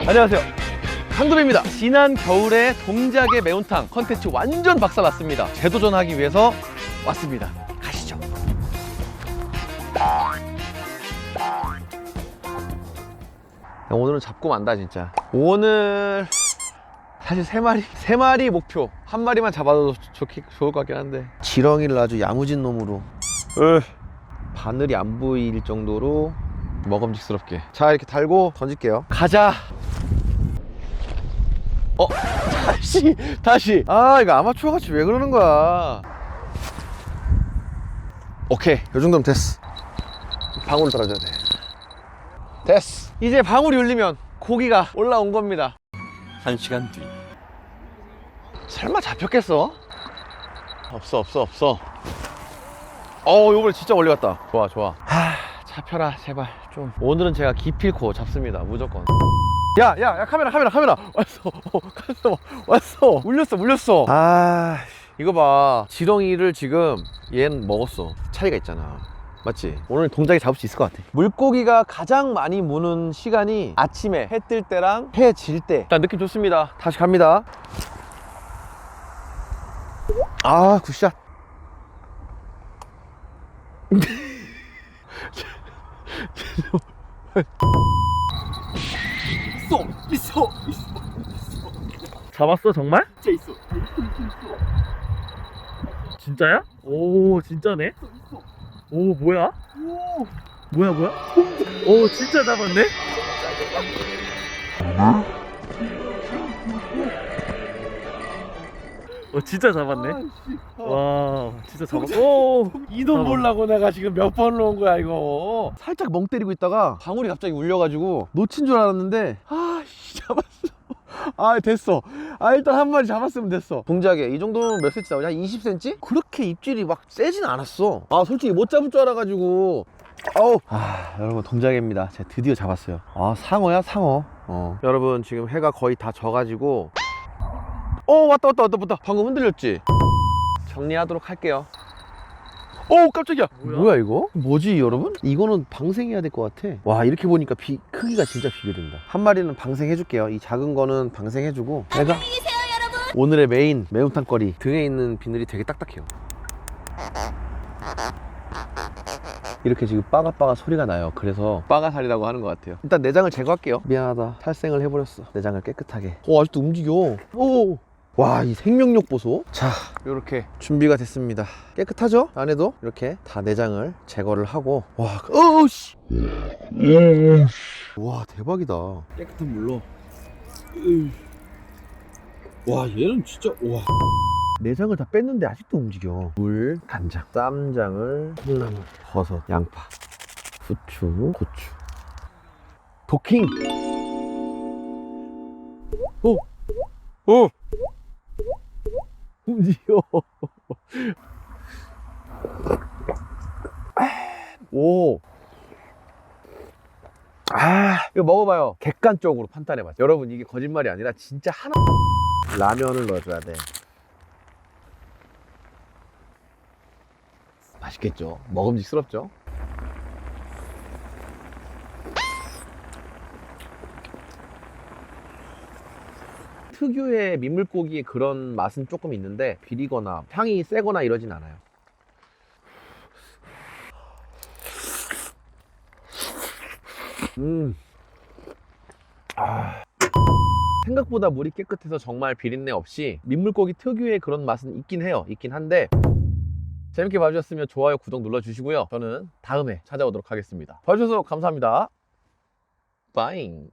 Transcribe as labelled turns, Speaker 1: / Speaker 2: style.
Speaker 1: 안녕하세요. 강도배입니다. 지난 겨울에 동작의 매운탕 컨텐츠 완전 박살났습니다. 재도전하기 위해서 왔습니다. 가시죠. 야, 오늘은 잡고 만다 진짜. 오늘 사실 세 마리 세 마리 목표 한 마리만 잡아도 좋기, 좋을 것 같긴 한데 지렁이를 아주 야무진 놈으로 으, 바늘이 안 보일 정도로 먹음직스럽게. 자 이렇게 달고 던질게요. 가자. 어? 다시 다시. 아 이거 아마추어 같이 왜 그러는 거야? 오케이. 요 정도면 됐어. 방울 떨어져야 돼. 됐어. 이제 방울이 울리면 고기가 올라온 겁니다.
Speaker 2: 한 시간 뒤.
Speaker 1: 설마 잡혔겠어? 없어 없어 없어. 어 요번에 진짜 멀리 갔다. 좋아 좋아. 하 잡혀라 제발. 좀. 오늘은 제가 기필코 잡습니다 무조건. 야 야 야 카메라 카메라 카메라! 왔어. 어, 카메라 왔어. 물렸어 물렸어. 아 이거 봐. 지렁이를 지금 얜 먹었어. 차이가 있잖아. 맞지? 오늘 동작에 잡을 수 있을 것 같아. 물고기가 가장 많이 무는 시간이 아침에 해 뜰 때랑 해 질 때. 일단 느낌 좋습니다. 다시 갑니다. 아 굿샷
Speaker 2: 있어, 있어, 있어.
Speaker 1: 잡았어 정말?
Speaker 2: 진짜 있어.
Speaker 3: 진짜야? 오 진짜네? 오 뭐야? 뭐야 뭐야? 오 진짜 잡았네? 어 진짜 잡았네? 와 진짜 잡았 오!
Speaker 1: 이돈. 보려고 내가 지금 몇 번을 온 거야 이거. 살짝 멍 때리고 있다가 방울이 갑자기 울려가지고 놓친 줄 알았는데 아씨 잡았어. 아 됐어. 아 일단 한 마리 잡았으면 됐어. 동작에 이 정도면 몇 cm 나오냐 한 20cm? 그렇게 입질이 막 세진 않았어. 아 솔직히 못 잡을 줄 알아가지고. 어우. 아 여러분 동작입니다. 제가 드디어 잡았어요. 아 상어야 상어. 어. 여러분 지금 해가 거의 다 져가지고 어 왔다 왔다 왔다 왔다. 방금 흔들렸지? 정리하도록 할게요. 오 깜짝이야.
Speaker 3: 뭐야?
Speaker 1: 이거? 뭐지 여러분? 이거는 방생해야 될 것 같아. 와 이렇게 보니까 비, 크기가 진짜 비교된다. 한 마리는 방생해 줄게요. 이 작은 거는 방생해 주고. 내가 오늘의 메인 매운탕거리 등에 있는 비늘이 되게 딱딱해요. 이렇게 지금 빠가빠가 소리가 나요. 그래서 빠가살이라고 하는 것 같아요. 일단 내장을 제거할게요. 미안하다. 탈생을 해버렸어. 내장을 깨끗하게. 오 아직도 움직여. 오 와 이 생명력 보소. 자 이렇게. 준비가 됐습니다. 깨끗하죠? 안에도 이렇게 다 내장을 제거를 하고. 와 어우씨. 와 대박이다.
Speaker 2: 깨끗한 물로. 와, 얘는 진짜 와.
Speaker 1: 내장을 다 뺐는데 아직도 움직여. 물, 간장, 쌈장을 콩나물, 버섯, 양파, 후추, 고추. 도킹! 오! 오! 움직여 오! 아 이거 먹어봐요. 객관적으로 판단해봐 여러분 이게 거짓말이 아니라 진짜 하나 라면을 넣어줘야 돼. 맛있겠죠? 먹음직스럽죠 특유의 민물고기의 그런 맛은 조금 있는데 비리거나 향이 세거나 이러진 않아요 음. 아. 생각보다 물이 깨끗해서 정말 비린내 없이 민물고기 특유의 그런 맛은 있긴 해요. 있긴 한데 재밌게 봐주셨으면 좋아요, 구독 눌러주시고요. 저는 다음에 찾아오도록 하겠습니다. 봐주셔서 감사합니다. 빠잉.